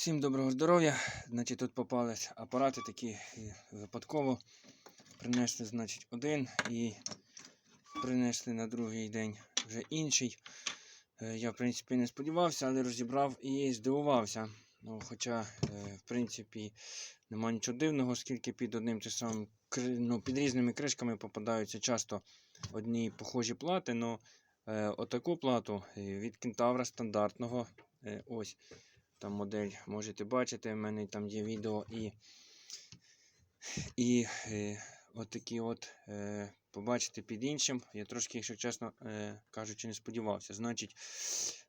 Всім доброго здоров'я. Значить, тут попались апарати такі випадково. Принесли, значить, один і принесли на другий день вже інший. Е, Я, в принципі, не сподівався, але розібрав і здивувався. Ну, хоча, е, в принципі, нема нічого дивного, оскільки під одним чи самим ну, під різними кришками попадаються часто одні похожі плати. Но е, отаку плату е, від кентавра стандартного. ось там модель можете бачити, в мене там є відео і, і е, отакі от е, побачите під іншим. Я трошки, якщо чесно е, кажучи, не сподівався. Значить,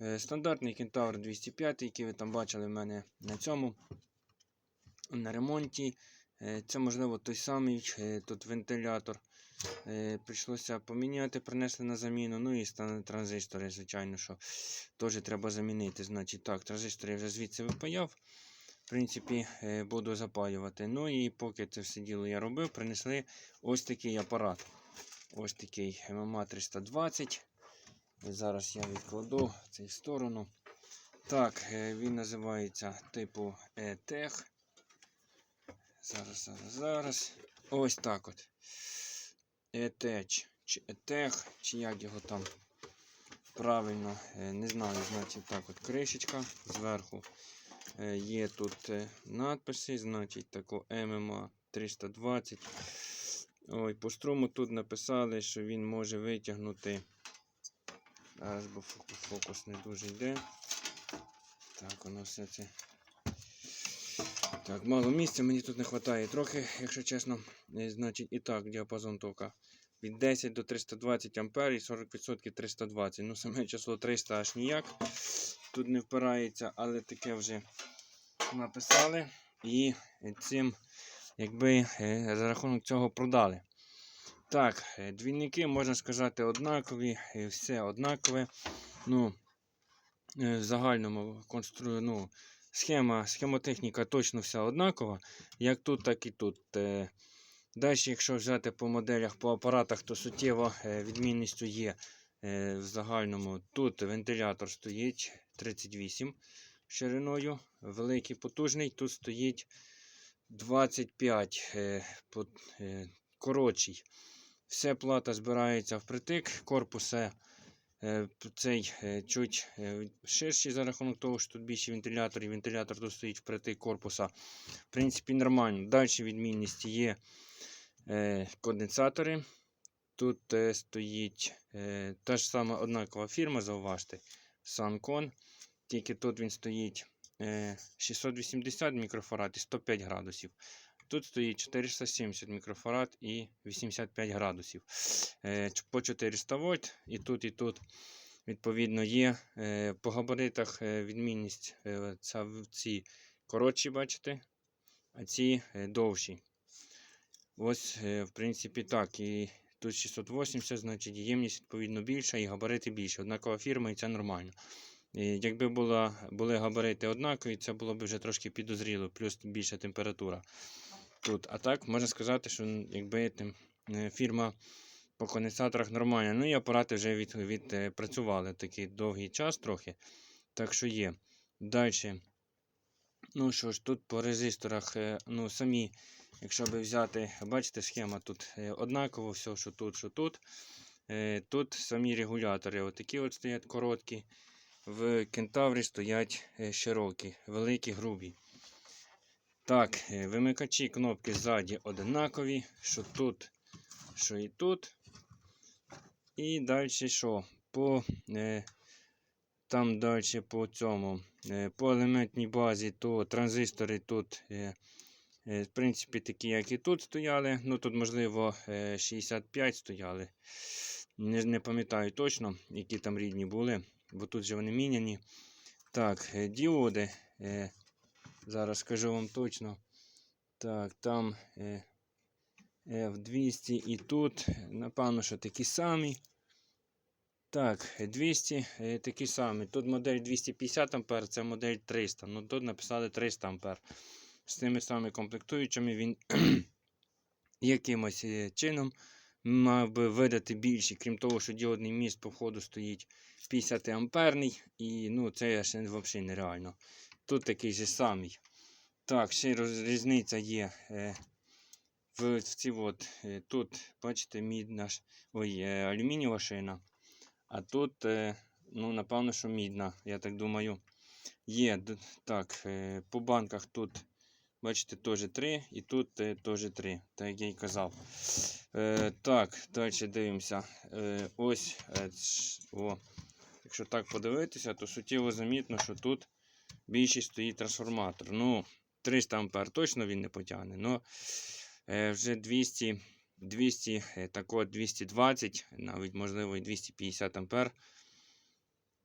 е, стандартний кентавр 205, який ви там бачили в мене на цьому на ремонті. Е, Це можливо той самий е, тут вентилятор. Е, Прийшлося поміняти, принесли на заміну. Ну і стане транзистори, звичайно, що теж треба замінити. Значить, так, транзистори я вже звідси випаяв. В принципі, е, буду запаювати. Ну і поки це все діло я робив, принесли ось такий апарат. Ось такий MMA 320. Зараз я відкладу цей в сторону. Так, е, він називається типу E-Tech. Зараз, зараз, зараз. Ось так от. E-Tech, чи E-Tech, чи як його там правильно, е, не знаю, значить так от кришечка зверху. Е, Є тут е, надписи, значить тако MMA 320. Ой, по струму тут написали, що він може витягнути. Зараз, бо фокус не дуже йде. Так, воно все це. Так, мало місця, мені тут не вистачає трохи, якщо чесно. Е, Значить, і так, діапазон тока від 10 до 320 ампер і 40% 320. Ну, саме число 300 аж ніяк. Тут не впирається, але таке вже написали. І цим, якби е, за рахунок цього продали. Так, е, двійники, можна сказати, однакові, е, все однакове. Ну, е, в загальному констру... ну, схема, схемотехніка точно вся однакова, як тут, так і тут. Е, Далі, якщо взяти по моделях, по апаратах, то суттєво е, відмінністю є е, в загальному. Тут вентилятор стоїть 38 шириною, великий потужний. Тут стоїть 25 е, е, коротший. Все плата збирається впритик, корпус е, цей е, чуть е, ширший за рахунок того, що тут більше вентилятор, і вентилятор тут стоїть впритик корпуса. В принципі, нормально. Далі відмінність є е, конденсатори. Тут е, стоїть е, та ж сама однакова фірма, зауважте, Suncon. Тільки тут він стоїть е, 680 мікрофарад і 105 градусів. Тут стоїть 470 мікрофарад і 85 градусів. Е, по 400 вольт. І тут, і тут, відповідно, є е, по габаритах е, відмінність. Ці коротші, бачите, а ці довші. Ось, в принципі, так. І тут 680, значить ємність відповідно більша і габарити більші. Однакова фірма і це нормально. Якби була, були габарити однакові, це було б вже трошки підозріло, плюс більша температура тут. А так можна сказати, що якби тим, е, фірма по конденсаторах нормальна. Ну і апарати вже від, відпрацювали такий довгий час трохи. Так що є. Далі. Ну що ж, тут по резисторах, е, ну самі, якщо би взяти, бачите, схема тут е, однаково, все, що тут, що тут. Е, Тут самі регулятори, отакі от стоять короткі. В кентаврі стоять е, широкі, великі, грубі. Так, е, вимикачі кнопки ззаді однакові, що тут, що і тут. І далі що? По, е, там далі по цьому, е, по елементній базі, то транзистори тут, е, е, в принципі, такі, як і тут стояли. Ну тут, можливо, е, 65 стояли. Не, не пам'ятаю точно, які там рідні були, бо тут же вони міняні. Так, е, діоди. Е, зараз скажу вам точно. Так, там е, F200 і тут, напевно, що такі самі. Так, 200 е, такі самі. Тут модель 250 А, це модель 300. Ну тут написали 300 А. З тими самими комплектуючими він якимось е, чином мав би видати більше, крім того, що діодний міст по входу стоїть 50 амперний, і ну, це ще взагалі нереально. Тут такий же самий. Так, ще різниця є. Е, в, ці от, е, тут, бачите, мідна, ой, е, алюмінієва шина. А тут, ну, напевно, що мідна, я так думаю. Є. Так, по банках тут, бачите, теж 3, і тут теж 3, так як я й казав. Так, далі дивимося. Ось, о, якщо так подивитися, то суттєво замітно, що тут більший стоїть трансформатор. Ну, 300 ампер точно він не потягне, але е, вже 200, 200 е, так от 220, навіть можливо і 250 ампер.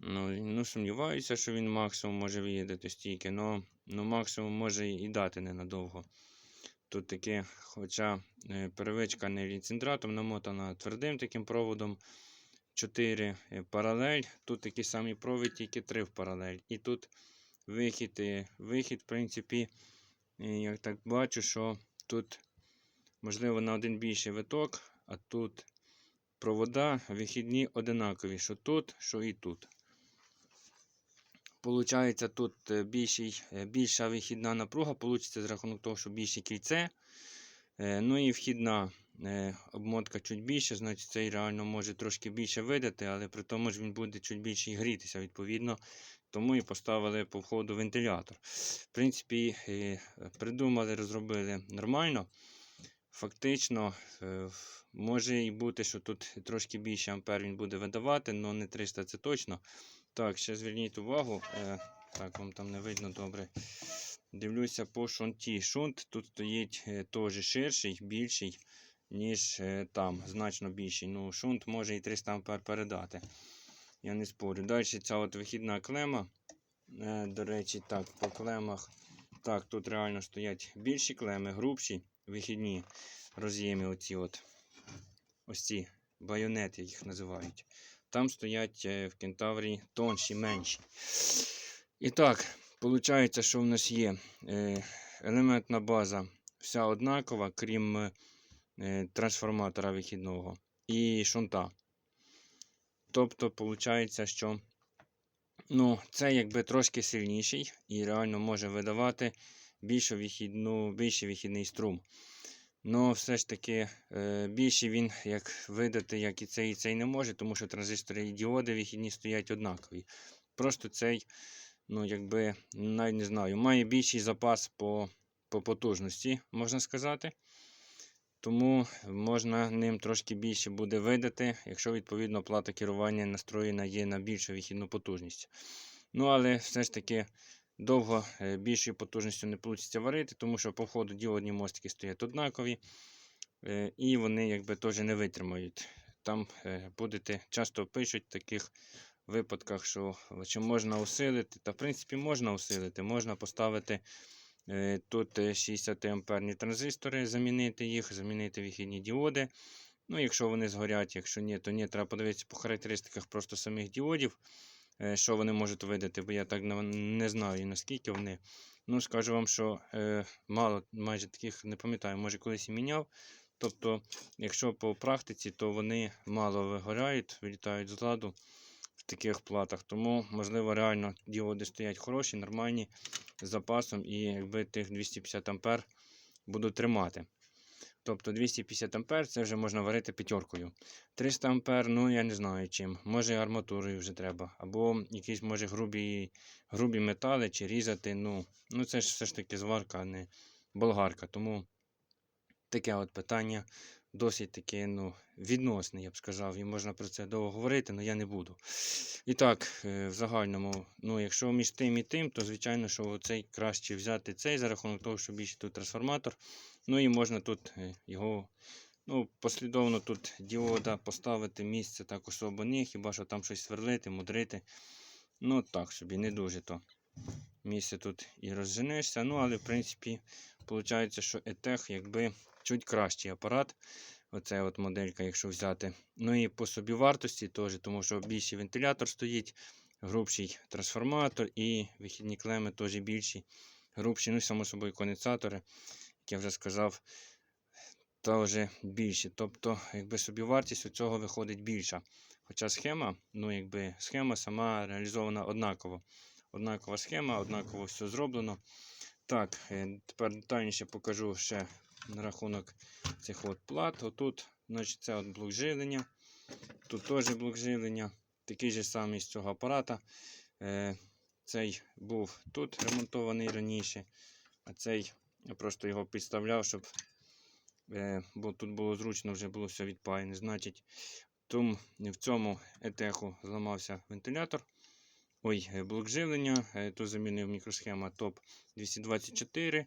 Ну, ну, сумніваюся, що він максимум може виїдати стільки, але ну, максимум може і дати ненадовго. Тут таке, хоча е, первичка не ліцентратом намотана, твердим таким проводом 4 е, паралель. Тут такий самий провід, тільки 3 в паралель. І тут вихід, е, вихід, в принципі, я так бачу, що тут можливо на один більший виток, а тут провода вихідні одинакові, що тут, що і тут. Получається, тут е, більший, е, більша вихідна напруга, получиться з рахунок того, що більше кільце. Ну і вхідна обмотка чуть більше, значить цей реально може трошки більше видати, але при тому ж він буде чуть більше і грітися, відповідно. Тому і поставили по входу вентилятор. В принципі, е, придумали, розробили нормально. Фактично, е, може і бути, що тут трошки більше ампер він буде видавати, але не 300 це точно. Так, ще зверніть увагу. Е, так, вам там не видно добре. Дивлюся по шунті. Шунт тут стоїть теж ширший, більший, ніж там, значно більший. Ну, шунт може і 300 ампер передати. Я не спорю. Далі ця от вихідна клема. Е, до речі, так, по клемах. Так, тут реально стоять більші клеми, грубші, вихідні роз'єми. Оці от. Ось ці байонети їх називають. Там стоять е, в кентаврі тонші, менші. І так, виходить, що в нас є е, елементна база вся однакова, крім трансформатора вихідного і шунта. Тобто, виходить, що ну, це якби трошки сильніший і реально може видавати більшу вихідну, більший вихідний струм. Ну, все ж таки, е, більше він як видати, як і цей, і цей не може, тому що транзистори і діоди вихідні стоять однакові. Просто цей, ну, якби, навіть не знаю, має більший запас по, по потужності, можна сказати. Тому можна ним трошки більше буде видати, якщо відповідно плата керування настроєна є на більшу вихідну потужність. Ну, але все ж таки довго е, більшою потужністю не вийде варити, тому що по входу діодні мостики стоять однакові, е, і вони якби теж не витримають. Там е, будете часто пишуть в таких випадках, що чи можна усилити. Та в принципі можна усилити, можна поставити тут е, 60 амперні транзистори, замінити їх, замінити вихідні діоди. Ну, якщо вони згорять, якщо ні, то ні, треба подивитися по характеристиках просто самих діодів, е, що вони можуть видати, бо я так не знаю наскільки вони. Ну, скажу вам, що е, мало майже таких не пам'ятаю, може колись і міняв. Тобто, якщо по практиці, то вони мало вигоряють, вилітають з ладу в таких платах. Тому, можливо, реально діоди стоять хороші, нормальні, запасом, і якби тих 250 ампер буду тримати. Тобто 250 ампер це вже можна варити п'ятеркою. 300 ампер, ну я не знаю чим. Може арматурою вже треба. Або якісь може грубі, грубі метали чи різати. Ну, ну це ж все ж таки зварка, а не болгарка. Тому таке от питання досить таке ну, відносне, я б сказав. І можна про це довго говорити, але я не буду. І так, е, в загальному, ну, якщо між тим і тим, то звичайно, що цей краще взяти цей за рахунок того, що більше тут трансформатор. Ну і можна тут е, його ну, послідовно тут діода поставити місце так особо не, хіба що там щось сверлити, мудрити. Ну так собі, не дуже то. Місце тут і розженешся. Ну, але в принципі, виходить, що ETEC якби чуть кращий апарат. Оце от моделька, якщо взяти. Ну і по собівартості теж, тому що більший вентилятор стоїть, грубший трансформатор і вихідні клеми теж більші, грубші, ну само собою конденсатори, як я вже сказав, теж більші. Тобто, якби собівартість у цього виходить більша. Хоча схема, ну якби схема сама реалізована однаково. однакова схема, однаково все зроблено. Так, е, тепер детальніше покажу ще на рахунок цих от плат. Отут, значить, це от блок живлення. Тут теж блок живлення, такий же самий з цього апарата. Е, Цей був тут ремонтований раніше, а цей я просто його підставляв, щоб е, бо тут було зручно, вже було все відпаяне. Значить, тому в цьому етеху зламався вентилятор. Ой, е, блок живлення. е, Тут замінив мікросхема ТОП 224.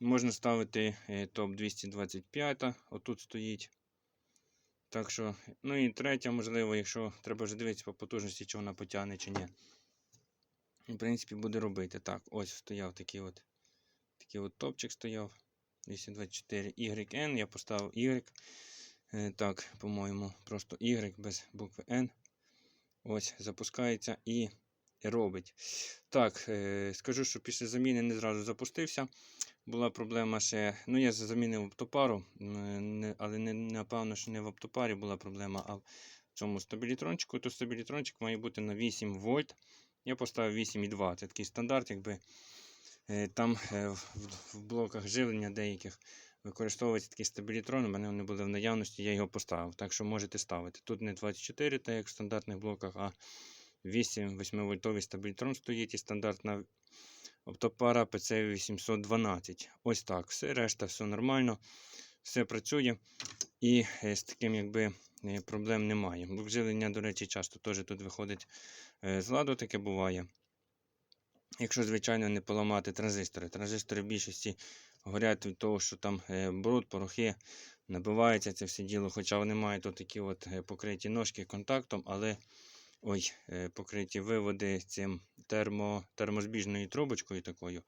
Можна ставити е, ТОП 225. Отут стоїть. Так що, ну і третя, можливо, якщо треба вже дивитися по потужності, чи вона потягне, чи ні. В принципі, буде робити. Так, ось стояв такий от такий от топчик стояв. 224 YN. Я поставив Y. Так, по-моєму, просто Y без букви N. Ось, запускається і робить. Так, е, скажу, що після заміни не зразу запустився. Була проблема ще. Ну, я замінив оптопару, але не, напевно, що не в оптопарі була проблема, а в цьому стабілітрончику. То стабілітрончик має бути на 8 вольт. Я поставив 8,2. Це такий стандарт, якби е, там е, в блоках живлення деяких використовується такий стабілітрон. У мене вони були в наявності, я його поставив. Так що можете ставити. Тут не 24, так як в стандартних блоках, а 8 8-вольтовий стабілітрон стоїть і стандартна оптопара PC 812. Ось так. Все, решта, все нормально, все працює. І е, з таким якби е, проблем немає. Живлення, до речі, часто теж тут виходить е, з ладу, таке буває. Якщо, звичайно, не поламати транзистори. Транзистори в більшості горять від того, що там бруд, порохи, набивається це все діло. Хоча вони мають от такі от покриті ножки контактом, але ой, е, покриті виводи цим термо, термозбіжною трубочкою такою.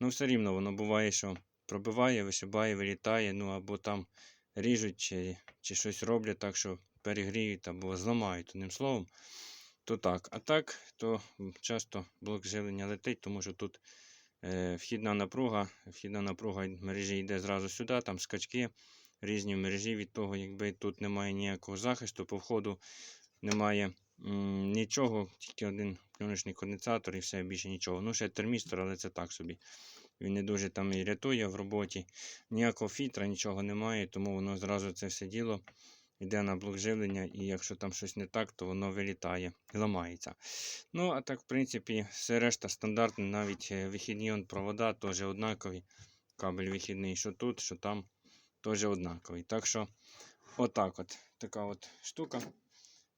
Ну, все рівно воно буває, що пробиває, вишибає, вилітає, ну або там ріжуть чи, чи щось роблять так, що перегріють або зламають, одним словом. То так. А так, то часто блок живлення летить, тому що тут е, вхідна напруга, вхідна напруга мережі йде зразу сюди, там скачки різні мережі від того, якби тут немає ніякого захисту, по входу немає нічого, тільки один пленочний конденсатор і все, більше нічого. Ну, ще термістор, але це так собі. Він не дуже там і рятує в роботі. Ніякого фільтра, нічого немає, тому воно зразу це все діло йде на блок живлення, і якщо там щось не так, то воно вилітає і ламається. Ну, а так, в принципі, все решта стандартне, навіть е, вихідні он провода теж однакові. Кабель вихідний, що тут, що там, теж однаковий. Так що, отак от, така от штука.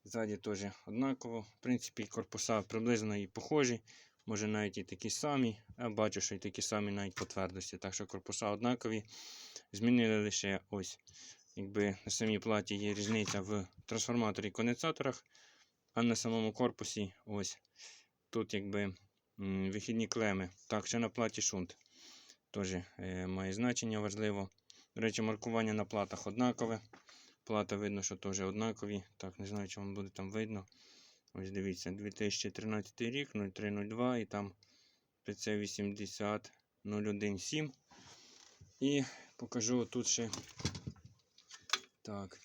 Ззаді теж однаково. В принципі, корпуса приблизно і похожі. Може навіть і такі самі. А бачу, що і такі самі навіть по твердості. Так що корпуса однакові. Змінили лише ось. Якби на самій платі є різниця в трансформаторі і конденсаторах, а на самому корпусі ось тут якби вихідні клеми. Так, ще на платі шунт. Теж е, має значення важливо. До речі, маркування на платах однакове. Плата видно, що теж однакові. Так, не знаю, чи вам буде там видно. Ось дивіться, 2013 рік, 0302 і там PC80 017. І покажу тут ще. Так.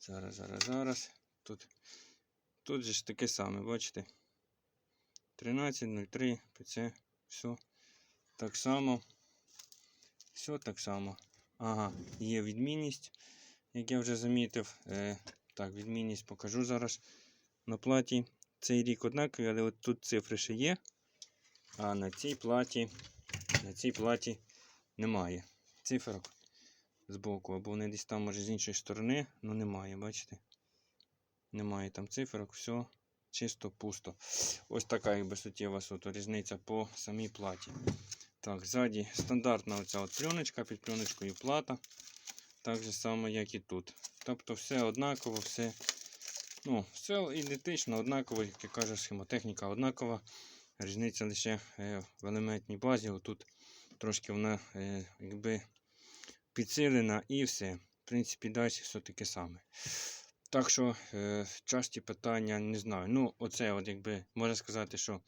Зараз, зараз, зараз. Тут, тут же ж таке саме, бачите? 13.03, PC, все. Так само. Все так само. Ага, є відмінність, як я вже замітив. Е, так, відмінність покажу зараз. На платі цей рік однаковий, але от тут цифри ще є. А на цій платі, на цій платі немає цифрок збоку, або вони десь там, може, з іншої сторони, але немає, бачите? Немає там цифрок, все чисто пусто. Ось така якби суттєва суто різниця по самій платі. Так, ззаді стандартна оця от пленочка, під пленочкою плата. Так же само, як і тут. Тобто все однаково, все, ну, все ідентично, однаково, як я кажу, схемотехніка однакова. Різниця лише е, в елементній базі. Отут трошки вона е, якби підсилена і все. В принципі, далі все таке саме. Так що е, часті питання не знаю. Ну, оце, от якби можна сказати, що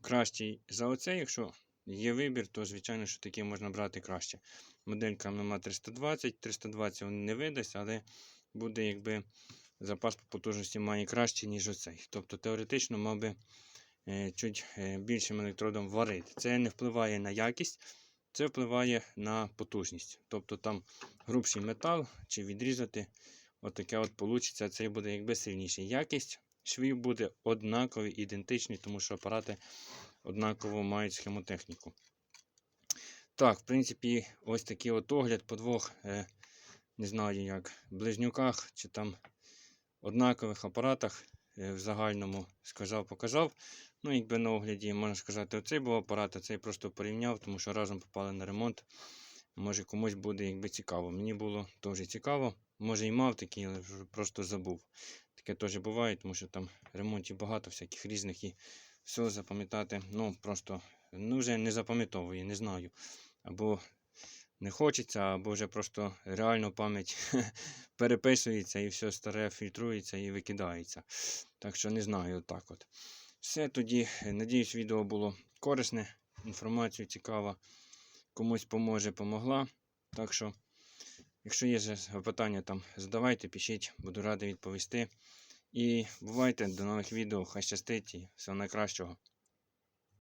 кращий за оце, якщо є вибір, то звичайно, що такі можна брати краще. Моделька ММА 320, 320 він не видасть, але буде якби запас по потужності має краще, ніж оцей. Тобто теоретично мав би е, чуть е, більшим електродом варити. Це не впливає на якість, це впливає на потужність. Тобто там грубший метал чи відрізати, отаке от получиться, це буде якби сильніший. Якість швів буде однаковий, ідентичний, тому що апарати однаково мають схемотехніку. Так, в принципі, ось такий от огляд по двох, е, не знаю як, близнюках чи там однакових апаратах е, в загальному сказав, показав. Ну, якби на огляді, можна сказати, оцей був апарат, а цей просто порівняв, тому що разом попали на ремонт. Може комусь буде якби цікаво. Мені було теж цікаво. Може і мав такий, але просто забув. Таке теж буває, тому що там ремонтів багато всяких різних і все запам'ятати. Ну, просто ну, вже не запам'ятовую, не знаю. Або не хочеться, або вже просто реально пам'ять переписується і все старе фільтрується і викидається. Так що не знаю, отак от. Все тоді, надіюсь, відео було корисне, інформація цікава, комусь поможе, помогла. Так що, якщо є запитання там задавайте, пишіть, буду радий відповісти. І бувайте до нових відео, хай щастить і всього найкращого.